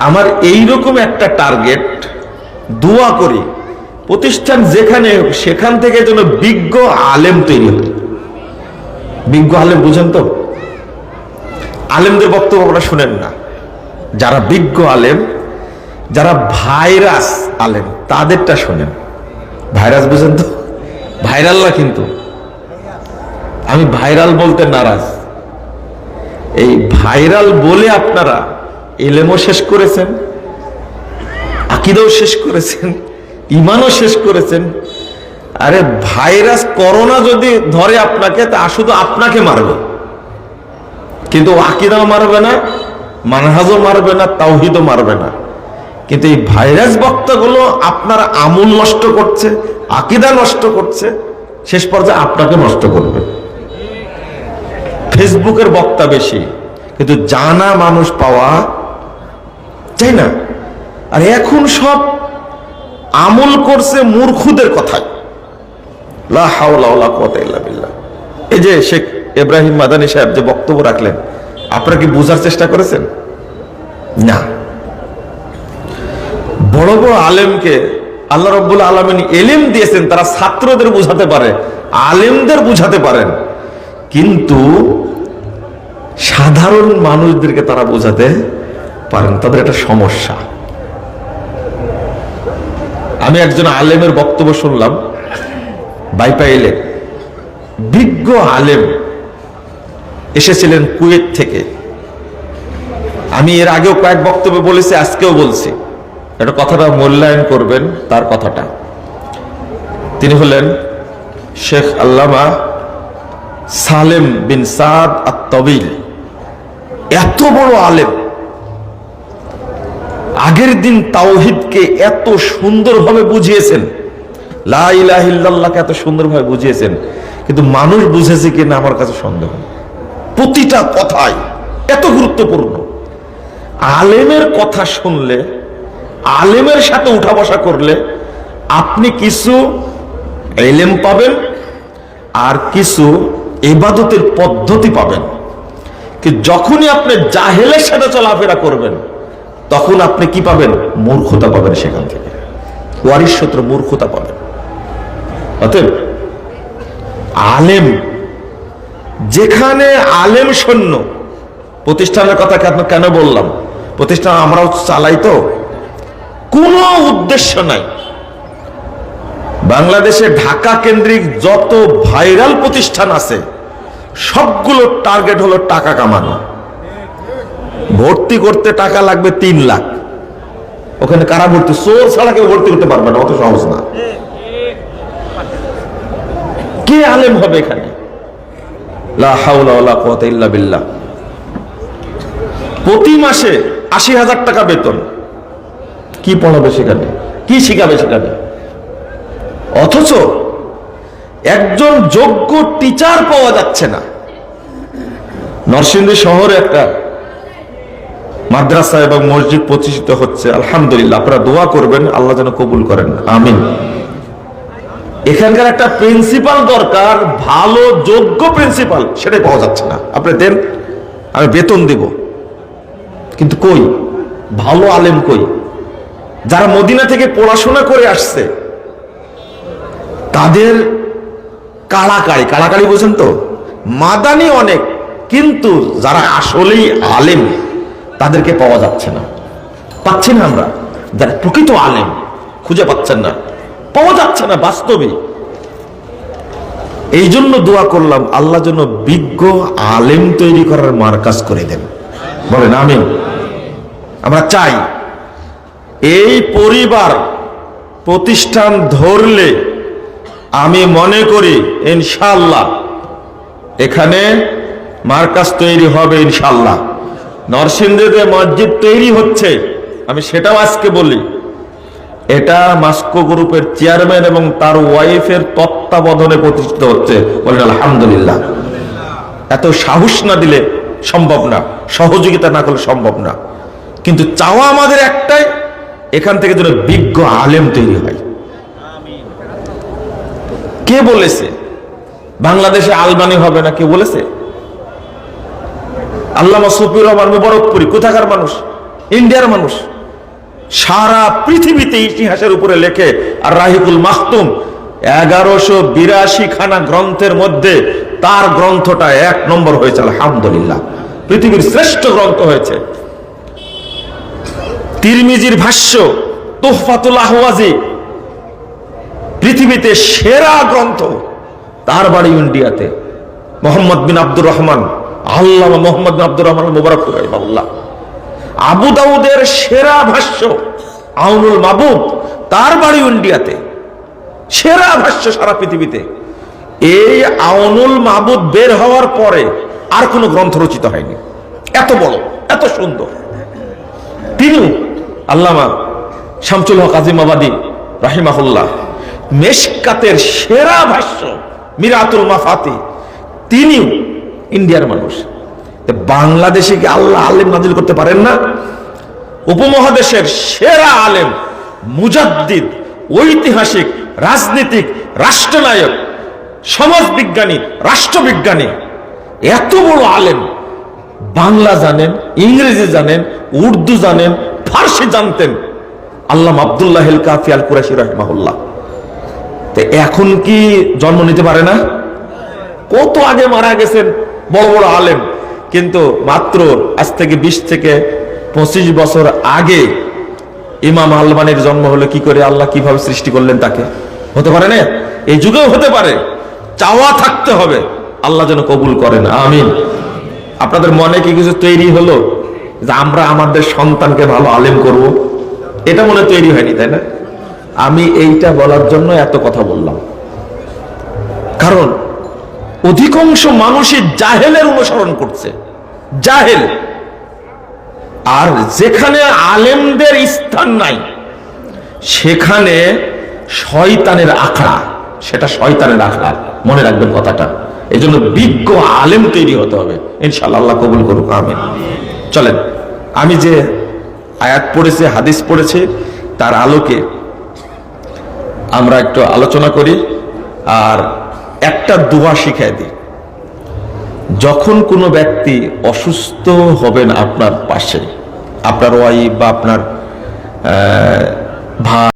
আমার এই রকম একটা টার্গেট দোয়া করি প্রতিষ্ঠান যেখানে হোক, সেখান থেকে যেন বিজ্ঞ আলেম তৈরি হয়। বিজ্ঞ আলেম বুঝেন তো? আলেমদের বক্তব্য আপনারা শুনেন না। যারা বিজ্ঞ আলেম যারা ভাইরাস আলেম তাদেরটা শোনেন। ভাইরাস বুঝেন তো? ভাইরাল না কিন্তু। আমি ভাইরাল বলতে নারাজ। এই ভাইরাল বলে আপনারা এলেমও শেষ করেছেন, আকিদাও শেষ করেছেন ইমানও শেষ করেছেন। আরে ভাইরাস করোনা যদি ধরে আপনাকে, তা শুধু আপনাকে মারবে। কিন্তু আকিদাও মারবে না, মানহাজও মারবে না, তাওহিদও মারবে না। কিন্তু এই ভাইরাস বক্তাগুলো আপনার আমুল নষ্ট করছে, আকিদা নষ্ট করছে, শেষ পর্যায়ে আপনাকে নষ্ট করবে। ফেসবুকের বক্তা বেশি, কিন্তু জানা মানুষ পাওয়া চাই না? আর এখন সব আমল করছে মূর্খদের কথায়। এই যে শেখ ইব্রাহিম মাদানী সাহেব যে বক্তব্য রাখলেন, আপনারা কি বোঝার চেষ্টা করেছেন? না। বড় বড় আলেমকে আল্লাহ রব্বুল আলমিন এলিম দিয়েছেন, তারা ছাত্রদের বুঝাতে পারে, আলেমদের বুঝাতে পারেন। কিন্তু সাধারণ মানুষদেরকে তারা বোঝাতে পারেন, তাদের একটা সমস্যা। আমি একজন আলেমের বক্তব্য শুনলাম বাইপাইলে বিজ্ঞ আলেম এসেছিলেন কুয়েত থেকে। আমি এর আগেও কয়েক বক্তব্য বলেছি, আজকেও বলছি। এটা কথাটা মূল্যায়ন করবেন, তার কথাটা। তিনি হলেন শেখ আল্লামা সালেম বিন সাদ আত্তবিল। এত বড় আলেম। আগের দিন তাওহিদকে এত সুন্দরভাবে বুঝিয়েছেন। লা ইলাহা এত সুন্দরভাবে বুঝিয়েছেন। কিন্তু মানুষ বুঝেছে কিনা আমার কাছে সন্দেহ প্রতিটা কথাই এত গুরুত্বপূর্ণ। আলেমের কথা শুনলে, আলেমের সাথে উঠা বসা করলে আপনি কিছু এলেম পাবেন আর কিছু এবাদতের পদ্ধতি পাবেন। যখনই আপনি জাহেলের সাথে চলাফেরা করবেন তখন আপনি কি পাবেন? মূর্খতা পাবেন সেখান থেকে। ওয়ারিশ সূত্র মূর্খতা পাবেন। অতএব, আলেম, যেখানে আলেম সৈন্য, প্রতিষ্ঠানের কথা কেন বললাম? প্রতিষ্ঠান আমরাও চালাই তো। কোনো উদ্দেশ্য নাই। বাংলাদেশে ঢাকা কেন্দ্রিক যত ভাইরাল প্রতিষ্ঠান আছে, সবগুলো টার্গেট হলো টাকা কামানো। ভর্তি করতে টাকা লাগবে তিন লাখ। ওখানে কারা ভর্তি? চোর ছাড়া কেউ ভর্তি করতে পারবে না, অত সহজ না। কে আলেম হবে এখানে? বিল্লাহ। প্রতি মাসে আশি হাজার টাকা বেতন। কি পড়াবে সেখানে? কি শিখাবে সেখানে? অথচ একজন যোগ্য টিচার পাওয়া যাচ্ছে না। নরসিংদী শহরে একটা মাদ্রাসা এবং মসজিদ প্রতিষ্ঠিত হচ্ছে। আলহামদুলিল্লাহ, আপনারা দোয়া করবেন, আল্লাহ যেন কবুল করেন। আমিন। এখানকার একটা প্রিন্সিপাল দরকার, ভালো, যোগ্য প্রিন্সিপাল সেটাই পাওয়া যাচ্ছে না। আপনি দেন, আমি বেতন দিব। কিন্তু কই? ভালো আলেম কই? যারা মদিনা থেকে পড়াশোনা করে আসছে, তাদের কাড়াকাড়ি কাড়াকাড়ি বোঝেন তো? মাদানি অনেক, কিন্তু যারা আসলেই আলেম তাদেরকে পাওয়া যাচ্ছে না। পাচ্ছি না আমরা। যারা প্রকৃত আলেম, খুঁজে পাচ্ছেন না। পাওয়া যাচ্ছে না বাস্তবে। এই জন্য দোয়া করলাম, আল্লাহ যেন বিজ্ঞ আলেম তৈরি করার মার্কাজ করে দেন। বলেন আমি আমরা চাই, এই পরিবার প্রতিষ্ঠান ধরলে আমি মনে করি ইনশাল্লাহ এখানে মার্কাজ তৈরি হবে ইনশাল্লাহ নরসিংদীতে মসজিদ তৈরি হচ্ছে। আমি সেটাও আজকে বলি। এটা মাস্কো গ্রুপের চেয়ারম্যান এবং তার ওয়াইফের তত্ত্বাবধানে প্রতিষ্ঠিত হচ্ছে। বলেন, আলহামদুলিল্লাহ। এত সাহস না দিলে সম্ভব না। সহযোগিতা না করলে সম্ভব না। কিন্তু চাওয়া আমাদের একটাই, এখান থেকে যেন বিজ্ঞ আলেম তৈরি হয়। কে বলেছে? বাংলাদেশে আলবানি হবে না, কে বলেছে? আল্লামা সফিউর রহমান মুবারকপুরি, কোথাকার মানুষ? ইন্ডিয়ার মানুষ। সারা পৃথিবীতে ইতিহাসের উপরে লেখে, আর রাহিকুল মাহতুম এগারোশো বিরাশি খানা গ্রন্থের মধ্যে তার গ্রন্থটা এক নম্বর হয়েছে, আলহামদুলিল্লাহ। পৃথিবীর শ্রেষ্ঠ গ্রন্থ হয়েছে। তিরমিজির ভাষ্য, তোহফাতুল আহওয়াজি, পৃথিবীতে সেরা গ্রন্থ তার বাড়ি ইন্ডিয়াতে। মোহাম্মদ বিন আব্দুর রহমান আল্লাহ মোহাম্মদ আব্দুর রহমান মুবারক রাহিমাহুল্লাহ আবু দাউদের সেরা ভাষ্য, আউনুল মাবুদ, তার বাড়ি ইন্ডিয়াতে। সেরা ভাষ্য সারা পৃথিবীতে। এই আউনুল মাবুদ বের হওয়ার পরে আর কোনো গ্রন্থ রচিত হয়নি। এত বড়, এত সুন্দর। তিনিও আল্লামা শামসুল হক আজিমাবাদী রাহিমাহুল্লাহ, মেশকাতের সেরা ভাষ্য, মিরাতুল মাফাতি, তিনিও ইন্ডিয়ার মানুষ। বাংলাদেশে কি আল্লাহ আলেম নাজিল করতে পারেন না? উপমহাদেশের সেরা আলেম, মুজাদ্দিদ, ঐতিহাসিক, রাজনীতিক, রাষ্ট্রনায়ক, সমাজবিজ্ঞানী, রাষ্ট্রবিজ্ঞানী, এত বড় আলেম। বাংলা জানেন, ইংরেজি জানেন, উর্দু জানেন, ফার্সি জানতেন। আল্লাহ আব্দুল্লাহ কাফি আল কুরাশি রহমাহুল্লাহ। তো এখন কি জন্ম নিতে পারে না? কত আগে মারা গেছেন? বড় বড় আলেম। কিন্তু মাত্র আজ থেকে বিশ থেকে পঁচিশ বছর আগে ইমাম আলমানের জন্ম হলো কি করে? আল্লাহ কীভাবে সৃষ্টি করলেন তাকে? হতে পারে না? এই যুগেও হতে পারে। চাওয়া থাকতে হবে। আল্লাহ যেন কবুল করেন। আমিন। আপনাদের মনে কি কিছু তৈরি হলো? যে আমরা আমাদের সন্তানকে ভালো আলেম করব? এটা মনে তৈরি হয়নি, তাই না? আমি এইটা বলার জন্য এত কথা বললাম। কারণ অধিকাংশ মানুষই জাহেলের অনুসরণ করছে। জাহেল। আর যেখানে আলেমদের স্থান নাই, সেখানে শয়তানের আখড়া। সেটা শয়তানের আখড়া। মনে রাখবেন কথাটা। এই জন্য বিজ্ঞ আলেম তৈরি হতে হবে। ইনশাল্লাহ কবুল করুক, আমিন। চলেন, আমি যে আয়াত পড়েছে, হাদিস পড়েছে, তার আলোকে আমরা একটু আলোচনা করি। আর একটা দোয়া শিখাই দিই। যখন কোনো ব্যক্তি অসুস্থ হবেন আপনার পাশে, আপনার ওয়াইফ বা আপনার ভাই